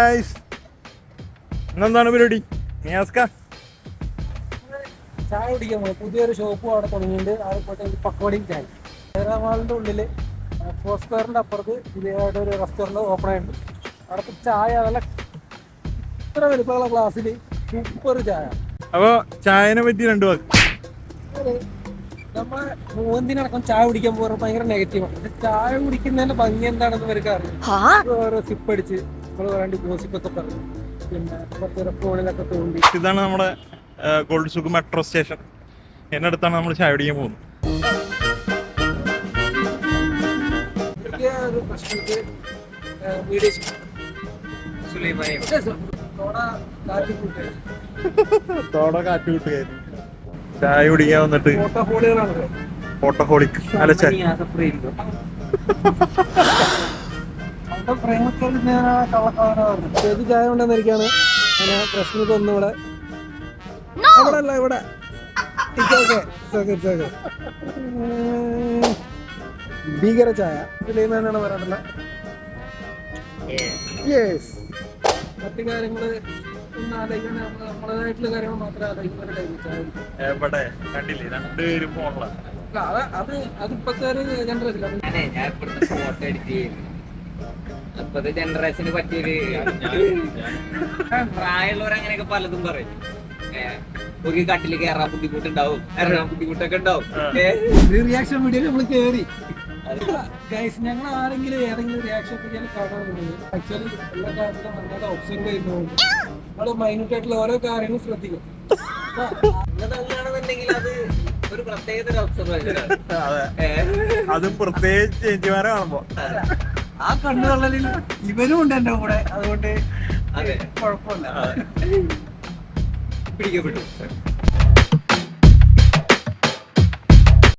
Guys ഇന്നെന്താണ് പരിപാടി? നിയാസ്ക ചായ കുടിക്കാൻ പോയി പുതിയൊരു ഷോപ്പും അവിടെ തുടങ്ങിയിട്ടുണ്ട്. അവിടെ പോയിട്ട് ഒരു പക്കോടിയും ചായ. ഹൈദരാബാദിന്റെ ഉള്ളിൽ ഫോർ സ്ക്വയറിന്റെ അപ്പുറത്ത് പുതിയതായിട്ട് ഒരു റെസ്റ്റോറന്റ് ഓപ്പൺ ആയിട്ടുണ്ട്. അവിടെ ചായ നല്ല ഇത്ര വലുപ്പമുള്ള ഗ്ലാസ്സിൽ സൂപ്പർ ചായ. അപ്പോൾ ചായനെ പറ്റി രണ്ടു വാക്ക്. നമ്മളെ മൂന്നിനടക്കം ചായ കുടിക്കാൻ പോകുന്നത് ഭയങ്കര നെഗറ്റീവാണ് ചായ കുടിക്കുന്നതിന്റെ ഭംഗി എന്താണെന്ന് ഇവർക്ക് അറിയാം. ഓരോ സിപ്പ് അടിച്ച്. നമ്മൾ വേണ്ടി ഗോസിപ്പൊക്കെ പറഞ്ഞു പിന്നെ കുറച്ച് ഫോണിലൊക്കെ തോണ്ടി. ഇതാണ് നമ്മുടെ ഗോൾഡ് സുഖ് മെട്രോ സ്റ്റേഷൻ. എന്റെ അടുത്താണ് നമ്മൾ ചായ കുടിക്കാൻ പോകുന്നത്. വലിയ ഒരു പ്രശ്നത്തിൽ വീഡിയോ തോടെ കാറ്റ് കൂട്ടുകയായിരുന്നു ചായ കുടിക്കാൻ വന്നിട്ട്. ഫോട്ടോ ഫോണുകളാണ് ഫോട്ടോഹോളിക് അല്ല ചായ. ചേച്ചി ചായ കൊണ്ടുവന്നിരിക്കാണ്. അങ്ങനെ പ്രശ്നം തോന്നുന്നു ഇവിടെ. ഇവിടെ. അല്ല ഇവിടെ. ഭീകര ചായ. ഇതിലെന്നാണ് പറയാനുള്ളത് യെസ് മറ്റു കാര്യങ്ങൾ ഒന്നും നമ്മളതായിട്ടുള്ള കാര്യങ്ങൾ മാത്രമേ ആലോചിക്കുന്ന ടൈം കണ്ടില്ലേ? രണ്ടുപേരും ഫോണിലാണ് അത് അത് അതിപ്പോഴത്തെ ഒരു ജനറേഷൻ ഞാൻ ഫോട്ടോ എഡിറ്റ് ചെയ്യുന്നു ഇപ്പത്തെ ജനറേഷന് പറ്റിയൊരു പ്രായമുള്ളവർ അങ്ങനെയൊക്കെ പലതും പറയും. ഒരു കട്ടിൽ കയറാൻ ബുദ്ധിമുട്ടുണ്ടാവും ഇറങ്ങാൻ ബുദ്ധിമുട്ടൊക്കെ ഉണ്ടാവും. റിയാക്ഷൻ വീഡിയോയിൽ നമ്മൾ കേറി. ഗൈസ് ഞങ്ങൾ ആരെങ്കിലും ഏതെങ്കിലും റിയാക്ഷൻ വീഡിയോയിൽ കാണാറുണ്ട് ആക്ച്വലി എല്ലാ കാര്യത്തിലും നന്നായിട്ട് ഒബ്സർവ് ചെയ്യുന്നതുകൊണ്ട്. നമ്മൾ മൈന്യൂട്ട് ആയിട്ടുള്ള ഓരോ കാര്യങ്ങളും ശ്രദ്ധിക്കും. അങ്ങനെയാണെന്നുണ്ടെങ്കിൽ അത് ഒരു പ്രത്യേകത ഒബ്സർവേഷൻ അതെ. അതും പ്രത്യേകിച്ച് ചേച്ചിമാരെ കാണുമ്പോ. ആ കണ്ണുതള്ളലിൽ ഇവനും ഉണ്ട് എന്റെ കൂടെ. അതുകൊണ്ട് അതെ. കുഴപ്പമില്ല. പിടിക്കപ്പെട്ടു.